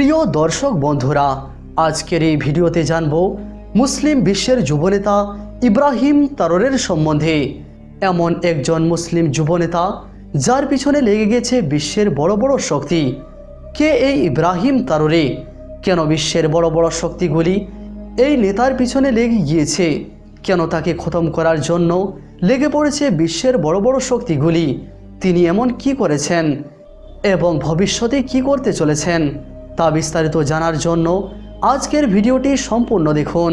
প্রিয় দর্শক বন্ধুরা, আজকের এই ভিডিওতে জানব মুসলিম বিশ্বের যুবনেতা ইব্রাহিম তাররের সম্বন্ধে। এমন একজন মুসলিম যুবনেতা যার পিছনে লেগে গেছে বিশ্বের বড় বড় শক্তি। কে এই ইব্রাহিম তাররে? কেন বিশ্বের বড় বড় শক্তিগুলি এই নেতার পিছনে লেগে গিয়েছে? কেন তাকে খতম করার জন্য লেগে পড়েছে বিশ্বের বড় বড় শক্তিগুলি? তিনি এমন কি করেছেন এবং ভবিষ্যতে কি করতে চলেছেন? তা বিস্তারিত জানার জন্য আজকের ভিডিওটি সম্পূর্ণ দেখুন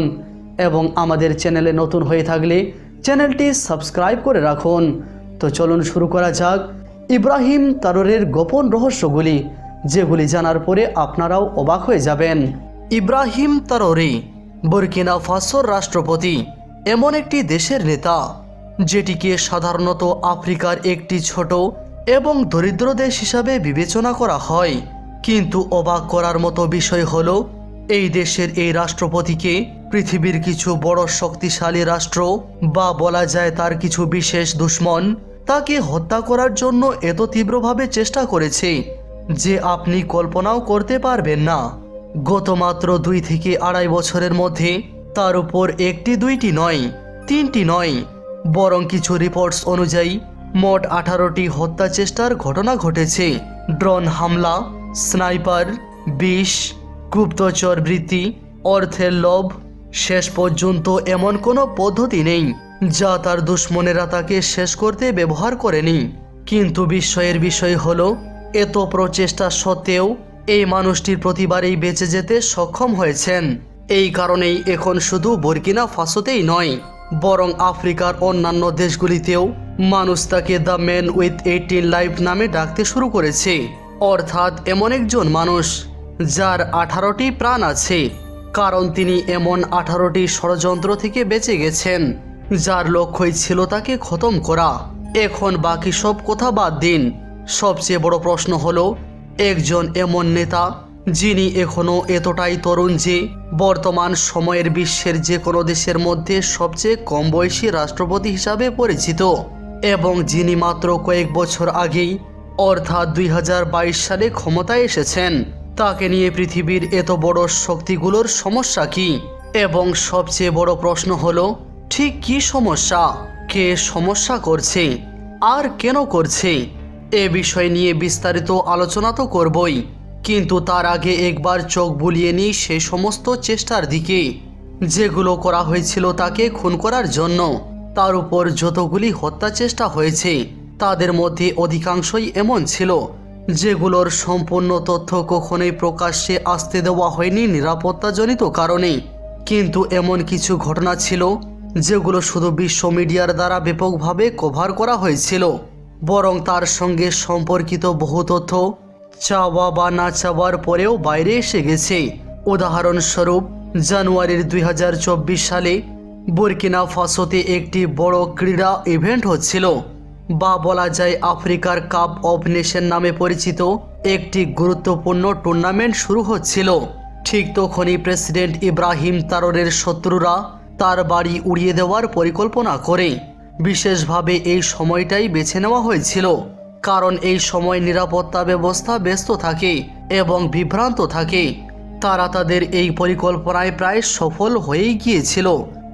এবং আমাদের চ্যানেলে নতুন হয়ে থাকলে চ্যানেলটি সাবস্ক্রাইব করে রাখুন। তো চলুন শুরু করা যাক। ইব্রাহিম তাররের গোপন রহস্যগুলি, যেগুলি জানার পরে আপনারাও অবাক হয়ে যাবেন। ইব্রাহিম তাররে, বরকিনা ফাসোর রাষ্ট্রপতি, এমন একটি দেশের নেতা, যেটিকে সাধারণত আফ্রিকার একটি ছোট এবং দরিদ্র দেশ হিসাবে বিবেচনা করা হয়। কিন্তু অবাক করার মতো বিষয় হলো, এই দেশের এই রাষ্ট্রপতিকে পৃথিবীর কিছু বড় শক্তিশালী রাষ্ট্র বা বলা যায় তার কিছু বিশেষ দুশ্মন তাকে হত্যা করার জন্য এত তীব্রভাবে চেষ্টা করেছে যে আপনি কল্পনাও করতে পারবেন না। গত মাত্র দুই থেকে আড়াই বছরের মধ্যে তার উপর একটি দুইটি নয়, তিনটি নয়, বরং কিছু রিপোর্টস অনুযায়ী মোট আঠারোটি হত্যা চেষ্টার ঘটনা ঘটেছে। ড্রোন হামলা স্নাইপার, বিষ, গুপ্তচর বৃত্তি, অর্থের লোভ, শেষ পর্যন্ত এমন কোনো পদ্ধতি নেই যা তার দুশ্মনেরা তাকে শেষ করতে ব্যবহার করেনি। কিন্তু বিস্ময়ের বিষয় হল, এত প্রচেষ্টা সত্ত্বেও এই মানুষটির প্রতিবারেই বেঁচে যেতে সক্ষম হয়েছেন। এই কারণেই এখন শুধু বর্কিনা ফাসোতেই নয়, বরং আফ্রিকার অন্যান্য দেশগুলিতেও মানুষ তাকে the man with eighteen life নামে ডাকতে শুরু করেছে। অর্থাৎ এমন একজন মানুষ যার আঠারোটি প্রাণ আছে, কারণ তিনি এমন আঠারোটি ষড়যন্ত্র থেকে বেঁচে গেছেন, যার লক্ষ্যই ছিল তাকে খতম করা। এখন বাকি সব কথা বাদ দিন। সবচেয়ে বড় প্রশ্ন হলো, একজন এমন নেতা, যিনি এখনও এতটাই তরুণ যে বর্তমান সময়ের বিশ্বের যে কোনো দেশের মধ্যে সবচেয়ে কম বয়সী রাষ্ট্রপতি হিসাবে পরিচিত, এবং যিনি মাত্র কয়েক বছর আগেই অর্থাৎ দুই হাজার বাইশ সালে ক্ষমতায় এসেছেন। তাকে নিয়ে পৃথিবীর এত বড় শক্তিগুলোর সমস্যা কি? এবং সবচেয়ে বড় প্রশ্ন হলো, ঠিক কি সমস্যা? কে সমস্যা করছে? আর কেন করছে? এ বিষয় নিয়ে বিস্তারিত আলোচনা তো করবই। কিন্তু তার আগে একবার চোখ বুলিয়ে নিই সে সমস্ত চেষ্টার দিকে। যেগুলো করা হয়েছিল তাকে খুন করার জন্য। তার উপর যতগুলি হত্যা চেষ্টা হয়েছে তাদের মধ্যে অধিকাংশই এমন ছিল, যেগুলোর সম্পূর্ণ তথ্য কখনোই প্রকাশ্যে আসতে দেওয়া হয়নি নিরাপত্তাজনিত কারণে। কিন্তু এমন কিছু ঘটনা ছিল, যেগুলো শুধু বিশ্ব মিডিয়ার দ্বারা ব্যাপকভাবে কভার করা হয়েছিল, বরং তার সঙ্গে সম্পর্কিত বহু তথ্য চাওয়া বা না চাওয়ার পরেও বাইরে এসে গেছে। উদাহরণস্বরূপ, জানুয়ারির দুই হাজার চব্বিশ সালে বুরকিনা ফাসোতে একটি বড় ক্রীড়া ইভেন্ট হচ্ছিল। বা বলা যায় আফ্রিকার কাপ অফ নেশন নামে পরিচিত একটি গুরুত্বপূর্ণ টুর্নামেন্ট শুরু হচ্ছিল। ঠিক তখনই প্রেসিডেন্ট ইব্রাহিম তাররের শত্রুরা তার বাড়ি উড়িয়ে দেওয়ার পরিকল্পনা করে। বিশেষভাবে এই সময়টাই বেছে নেওয়া হয়েছিল, কারণ এই সময় নিরাপত্তা ব্যবস্থা ব্যস্ত থাকে এবং বিভ্রান্ত থাকে। তারা তাদের এই পরিকল্পনায় প্রায় সফল হয়েই গিয়েছিল।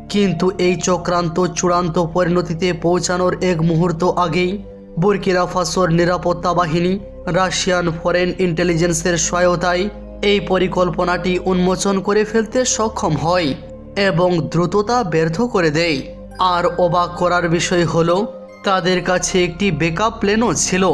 কিন্তু এই চক্রান্ত চূড়ান্ত পরিণতিতে পৌঁছানোর এক মুহূর্ত আগেই বুরকিনা ফাসোর নিরাপত্তা বাহিনী, রাশিয়ান ফরেন ইন্টেলিজেন্সের সহায়তায় এই পরিকল্পনাটি উন্মোচন করে ফেলতে সক্ষম হয় এবং দ্রুততা ব্যর্থ করে দেয়। আর অবাক করার বিষয় হল, তাদের কাছে একটি বেকআপ প্লেনও ছিল।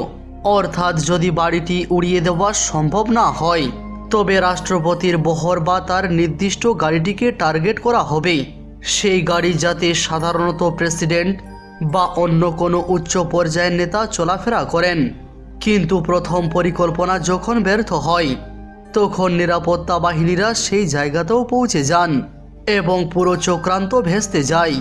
অর্থাৎ যদি বাড়িটি উড়িয়ে দেওয়া সম্ভব না হয়, তবে রাষ্ট্রপতির বহর বা তার নির্দিষ্ট গাড়িটিকে টার্গেট করা হবে। সেই গাড়ি যাতে সাধারণত প্রেসিডেন্ট বা অন্য কোনো উচ্চ পর্যায়ের নেতা চলাফেরা করেন। কিন্তু প্রথম পরিকল্পনা যখন ব্যর্থ হয়, তখন নিরাপত্তা বাহিনীরা সেই জায়গাতেও পৌঁছে যান এবং পুরো চক্রান্ত ভেস্তে যায়।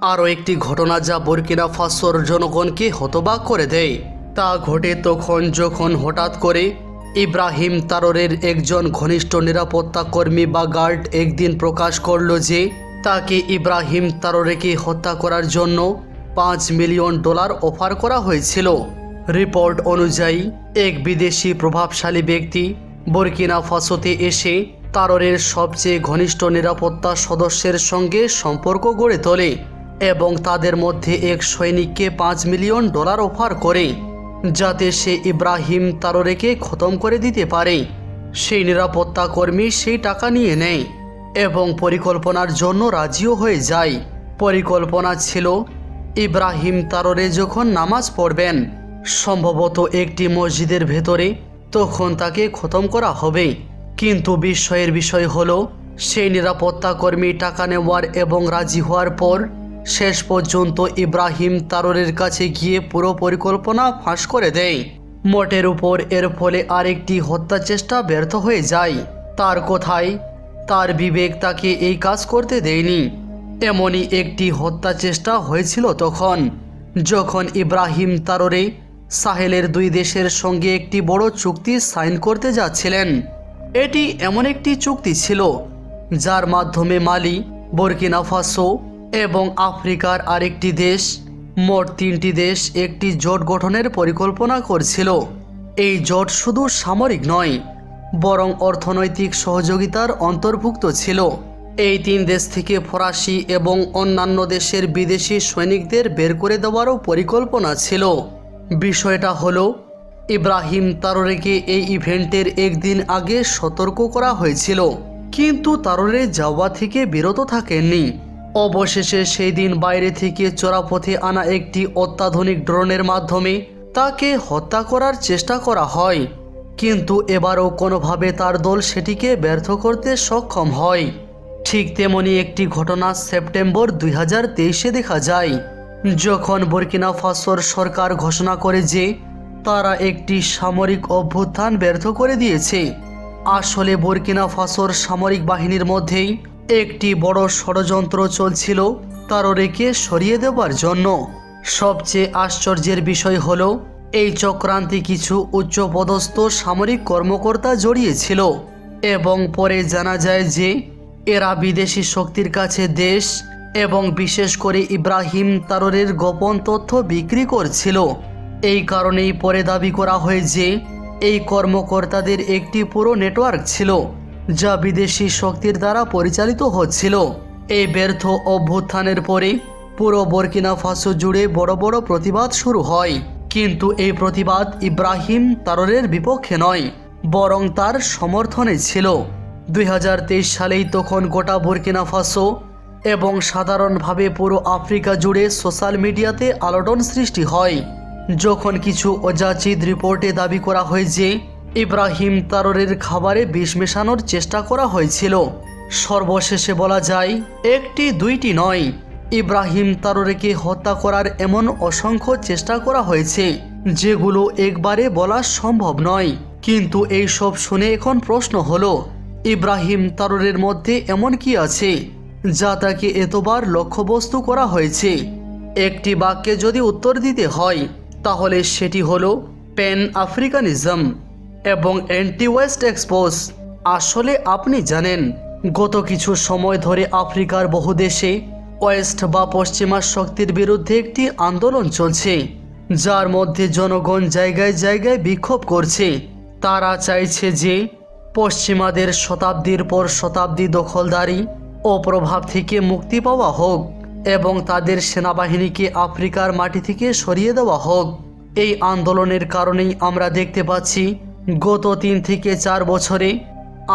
আরও একটি ঘটনা যা বরকিনা ফাসোর জনগণকে হতবাক করে দেয়। তা ঘটে তখন যখন হঠাৎ করে ইব্রাহিম তাররের একজন ঘনিষ্ঠ নিরাপত্তা কর্মী বা গার্ড একদিন প্রকাশ করল যে তাকে ইব্রাহিম তাররেকে হত্যা করার জন্য পাঁচ মিলিয়ন ডলার অফার করা হয়েছিল। রিপোর্ট অনুযায়ী, এক বিদেশি প্রভাবশালী ব্যক্তি বুরকিনা ফাসোতে এসে তাররের সবচেয়ে ঘনিষ্ঠ নিরাপত্তা সদস্যের সঙ্গে সম্পর্ক গড়ে তোলে এবং তাদের মধ্যে এক সৈনিককে পাঁচ মিলিয়ন ডলার অফার করে, যাতে সে ইব্রাহিম তাররেকে খতম করে দিতে পারে। সেই নিরাপত্তা কর্মী সেই টাকা নিয়ে নেয়। এবং পরিকল্পনার জন্য রাজিও হয়ে যায়। পরিকল্পনা ছিল, ইব্রাহিম তাররে যখন নামাজ পড়বেন, সম্ভবত একটি মসজিদের ভেতরে তখন তাকে খতম করা হবে। কিন্তু বিস্ময়ের বিষয় হলো, সেই নিরাপত্তা কর্মী টাকা নেওয়ার এবং রাজি হওয়ার পর শেষ পর্যন্ত ইব্রাহিম তাররের কাছে গিয়ে পুরো পরিকল্পনা ফাঁস করে দেয়। মোটের উপর এর ফলে আরেকটি হত্যা চেষ্টা ব্যর্থ হয়ে যায়। তার কথায় তার বিবেক তাকে এই কাজ করতে দেয়নি। এমনই একটি হত্যা চেষ্টা হয়েছিল তখন, যখন ইব্রাহিম তাররে সাহেলের দুই দেশের সঙ্গে একটি বড় চুক্তি সাইন করতে যাচ্ছিলেন। এটি এমন একটি চুক্তি ছিল, যার মাধ্যমে মালি, বর্কিনা ফাসো এবং আফ্রিকার আরেকটি দেশ, মোট তিনটি দেশ একটি জোট গঠনের পরিকল্পনা করছিল। এই জোট শুধু সামরিক নয় বরং অর্থনৈতিক সহযোগিতার অন্তর্ভুক্ত ছিল। এই তিন দেশ থেকে ফরাসি এবং অন্যান্য দেশের বিদেশি সৈনিকদের বের করে দেওয়ারও পরিকল্পনা ছিল। বিষয়টা হলো, ইব্রাহিম তাররেকে এই ইভেন্টের একদিন আগে সতর্ক করা হয়েছিল। কিন্তু তাররে যাওয়া থেকে বিরত থাকেননি। অবশেষে সেই দিন বাইরে থেকে চোরাপথে আনা একটি অত্যাধুনিক ড্রোনের মাধ্যমে তাকে হত্যা করার চেষ্টা করা হয়। কিন্তু এবারও কোনোভাবে তার দল সেটিকে ব্যর্থ করতে সক্ষম হয়। ঠিক তেমনি একটি ঘটনা সেপ্টেম্বর দুই হাজার তেইশে দেখা যায়, যখন বর্কিনা ফাসোর সরকার ঘোষণা করে যে তারা একটি সামরিক অভ্যুত্থান ব্যর্থ করে দিয়েছে। আসলে বর্কিনা ফাসোর সামরিক বাহিনীর মধ্যেই একটি বড় ষড়যন্ত্র চলছিল তাররেকে সরিয়ে দেওয়ার জন্য। সবচেয়ে আশ্চর্যের বিষয় হলো এই চক্রান্তে কিছু উচ্চপদস্থ সামরিক কর্মকর্তা জড়িয়েছিল এবং পরে জানা যায় যে এরা বিদেশি শক্তির কাছে দেশ এবং বিশেষ করে ইব্রাহিম তাররের গোপন তথ্য বিক্রি করছিল। এই কারণেই পরে দাবি করা হয় যে এই কর্মকর্তাদের একটি পুরো নেটওয়ার্ক ছিল, যা বিদেশি শক্তির দ্বারা পরিচালিত হচ্ছিল। এই ব্যর্থ অভ্যুত্থানের পরে পুরো বর্কিনা ফাসো জুড়ে বড় বড় প্রতিবাদ শুরু হয়। কিন্তু এই প্রতিবাদ ইব্রাহিম তাররের বিপক্ষে নয়, বরং তার সমর্থনে ছিল। দুই হাজার তেইশ সালেই তখন গোটা বর্কিনা ফাসো এবং সাধারণভাবে পুরো আফ্রিকা জুড়ে সোশ্যাল মিডিয়াতে আলোড়ন সৃষ্টি হয়। যখন কিছু অযাচিত রিপোর্টে দাবি করা হয় যে, ইব্রাহিম তাররের খাবারে বিষ মেশানোর চেষ্টা করা হয়েছিল। সর্বশেষে বলা যায়, একটি দুইটি নয়। ইব্রাহিম তাররেকে হত্যা করার এমন অসংখ্য চেষ্টা করা হয়েছে, যেগুলো একবারে বলা সম্ভব নয়। কিন্তু এই সব শুনে এখন প্রশ্ন হলো, ইব্রাহিম তারোরের মধ্যে এমন কি আছে, যা তাকে এতবার লক্ষ্যবস্তু করা হয়েছে? একটি বাক্যে যদি উত্তর দিতে হয়, তাহলে সেটি হলো প্যান আফ্রিকানিজম এবং অ্যান্টি ওয়েস্ট এক্সপোজ আসলে আপনি জানেন, গত কিছু সময় ধরে আফ্রিকার বহু দেশে ওয়েস্ট বা পশ্চিমা শক্তির বিরুদ্ধে একটি আন্দোলন চলছে, যার মধ্যে জনগণ জায়গায় জায়গায় বিক্ষোভ করছে। তারা চাইছে যে পশ্চিমাদের শতাব্দীর পর শতাব্দী দখলদারি ও প্রভাব থেকে মুক্তি পাওয়া হোক এবং তাদের সেনাবাহিনীকে আফ্রিকার মাটি থেকে সরিয়ে দেওয়া হোক। এই আন্দোলনের কারণেই আমরা দেখতে পাচ্ছি, গত তিন থেকে চার বছরে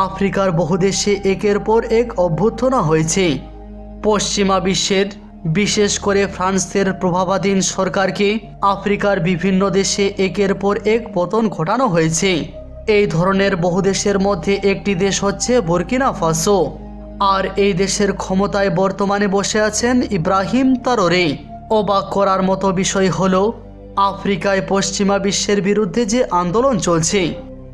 আফ্রিকার বহু দেশে একের পর এক অভ্যুত্থনা হয়েছে। পশ্চিমা বিশ্বের, বিশেষ করে ফ্রান্সের প্রভাবাধীন সরকারকে আফ্রিকার বিভিন্ন দেশে একের পর এক পতন ঘটানো হয়েছে। এই ধরনের বহু দেশের মধ্যে একটি দেশ হচ্ছে বুর্কিনা ফাসো। আর এই দেশের ক্ষমতায় বর্তমানে বসে আছেন ইব্রাহিম তাররে। অবাক করার মতো বিষয় হল, আফ্রিকায় পশ্চিমা বিশ্বের বিরুদ্ধে যে আন্দোলন চলছে,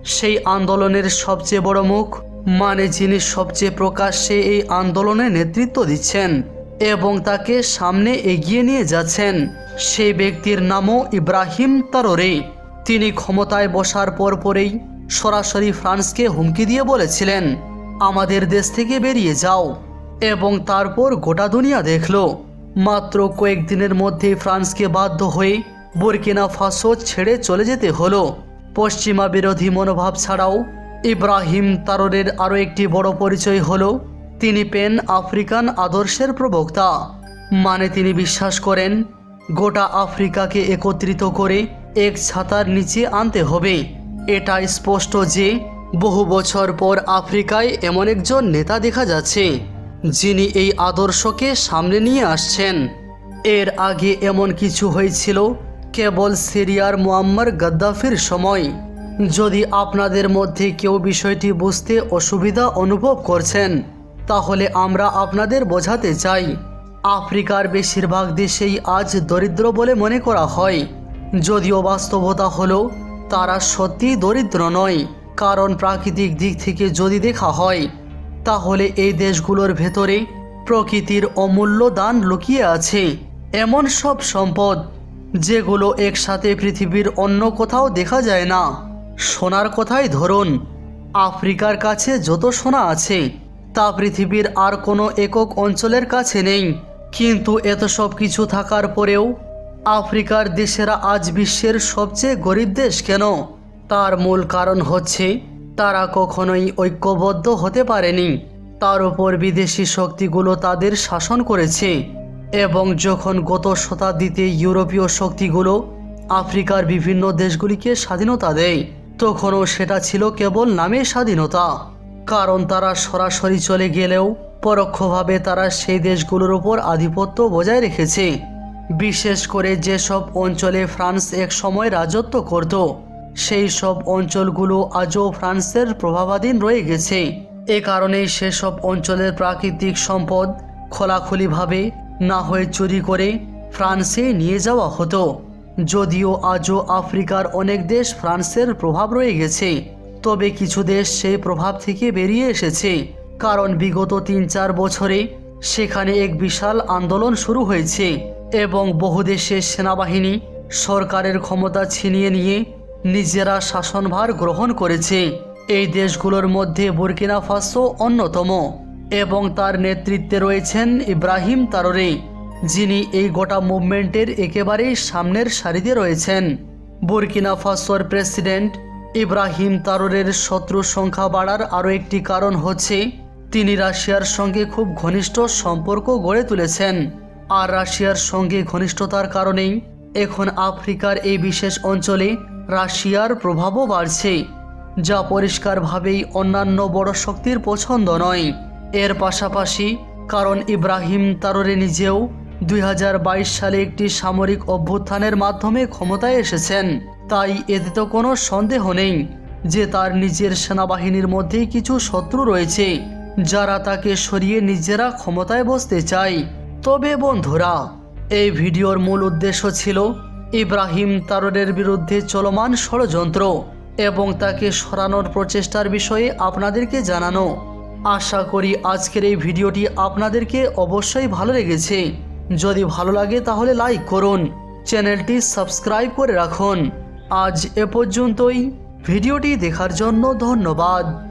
সেই আন্দোলনের সবচেয়ে বড় মুখ মানে যিনি সবচেয়ে প্রকাশ্যে এই আন্দোলনে নেতৃত্ব দিচ্ছেন এবং তাকে সামনে এগিয়ে নিয়ে যাচ্ছেন, সেই ব্যক্তির নামও ইব্রাহিম তাররে। তিনি ক্ষমতায় বসার পরপরেই সরাসরি ফ্রান্সকে হুমকি দিয়ে বলেছিলেন, আমাদের দেশ থেকে বেরিয়ে যাও। এবং তারপর গোটা দুনিয়া দেখল। মাত্র কয়েকদিনের মধ্যেই ফ্রান্সকে বাধ্য হয়ে বুরকিনা ফাসো ছেড়ে চলে যেতে হলো। পশ্চিমা বিরোধী মনোভাব ছাড়াও ইব্রাহিম তাররের আরও একটি বড় পরিচয় হল, তিনি পেন আফ্রিকান আদর্শের প্রবক্তা। মানে তিনি বিশ্বাস করেন, গোটা আফ্রিকাকে একত্রিত করে এক ছাতার নিচে আনতে হবে। এটা স্পষ্ট যে, বহু বছর পর আফ্রিকায় এমন একজন নেতা দেখা যাচ্ছে, যিনি এই আদর্শকে সামনে নিয়ে আসছেন। এর আগে এমন কিছু হয়েছিল, কেবল সিরিয়ার মুয়াম্মার গাদ্দাফির সময়। যদি আপনাদের মধ্যে কেউ বিষয়টি বুঝতে অসুবিধা অনুভব করছেন, তাহলে আমরা আপনাদের বোঝাতে চাই। আফ্রিকার বেশিরভাগ দেশেই আজ দরিদ্র বলে মনে করা হয়। যদিও বাস্তবতা হলো, তারা সত্যি দরিদ্র নয়। কারণ প্রাকৃতিক দিক থেকে যদি দেখা হয়, তাহলে এই দেশগুলোর ভেতরে প্রকৃতির অমূল্য দান লুকিয়ে আছে। এমন সব সম্পদ, যেগুলো একসাথে পৃথিবীর অন্য কোথাও দেখা যায় না। সোনার কথাই ধরুন। আফ্রিকার কাছে যত সোনা আছে, তা পৃথিবীর আর কোনো একক অঞ্চলের কাছে নেই। কিন্তু এত সব কিছু থাকার পরেও আফ্রিকার দেশেরা আজ বিশ্বের সবচেয়ে গরিব দেশ কেন? তার মূল কারণ হচ্ছে, তারা কখনোই ঐক্যবদ্ধ হতে পারেনি। তার উপর বিদেশি শক্তিগুলো তাদের শাসন করেছে। এবং যখন গত শতাব্দীতে ইউরোপীয় শক্তিগুলো আফ্রিকার বিভিন্ন দেশগুলিকে স্বাধীনতা দেয় তখনও সেটা ছিল কেবল নামে স্বাধীনতা। কারণ তারা সরাসরি চলে গেলেও পরোক্ষভাবে তারা সেই দেশগুলোর ওপর আধিপত্য বজায় রেখেছে। বিশেষ করে যেসব অঞ্চলে ফ্রান্স এক সময় রাজত্ব করত, সেই সব অঞ্চলগুলো আজও ফ্রান্সের প্রভাবাধীন রয়ে গেছে। এ কারণেই সেসব অঞ্চলের প্রাকৃতিক সম্পদ খোলাখুলিভাবে না হয়ে চুরি করে ফ্রান্সে নিয়ে যাওয়া হতো। যদিও আজও আফ্রিকার অনেক দেশ ফ্রান্সের প্রভাব রয়ে গেছে, তবে কিছু দেশ সেই প্রভাব থেকে বেরিয়ে এসেছে। কারণ বিগত তিন চার বছরে সেখানে এক বিশাল আন্দোলন শুরু হয়েছে এবং বহু দেশের সেনাবাহিনী সরকারের ক্ষমতা ছিনিয়ে নিয়ে নিজেরা শাসনভার গ্রহণ করেছে। এই দেশগুলোর মধ্যে বুরকিনা ফাসো অন্যতম এবং তার নেতৃত্বে রয়েছেন ইব্রাহিম তাররে। যিনি এই গোটা মুভমেন্টের একেবারেই সামনের সারিতে রয়েছেন। বুরকিনা ফাসোর প্রেসিডেন্ট ইব্রাহিম তাররের শত্রু সংখ্যা বাড়ার আরও একটি কারণ হচ্ছে, তিনি রাশিয়ার সঙ্গে খুব ঘনিষ্ঠ সম্পর্ক গড়ে তুলেছেন। আর রাশিয়ার সঙ্গে ঘনিষ্ঠতার কারণেই এখন আফ্রিকার এই বিশেষ অঞ্চলে রাশিয়ার প্রভাবও বাড়ছে, যা পরিষ্কারভাবেই অন্যান্য বড় শক্তির পছন্দ নয়। এর পাশাপাশি কারণ ইব্রাহিম তাররে নিজেও দুই হাজার বাইশ সালে একটি সামরিক অভ্যুত্থানের মাধ্যমে ক্ষমতায় এসেছেন। তাই এতে তো কোনো সন্দেহ নেই যে তার নিজের সেনাবাহিনীর মধ্যেই কিছু শত্রু রয়েছে, যারা তাকে সরিয়ে নিজেরা ক্ষমতায় বসতে চায়। তবে বন্ধুরা, এই ভিডিওর মূল উদ্দেশ্য ছিল ইব্রাহিম তাররের বিরুদ্ধে চলমান ষড়যন্ত্র এবং তাকে সরানোর প্রচেষ্টার বিষয়ে আপনাদেরকে জানানো। আশা করি আজকের এই ভিডিওটি আপনাদেরকে অবশ্যই ভালো লেগেছে। যদি ভালো লাগে তাহলে লাইক করুন। চ্যানেলটি সাবস্ক্রাইব করে রাখুন। আজ এ পর্যন্তই। ভিডিওটি দেখার জন্য ধন্যবাদ।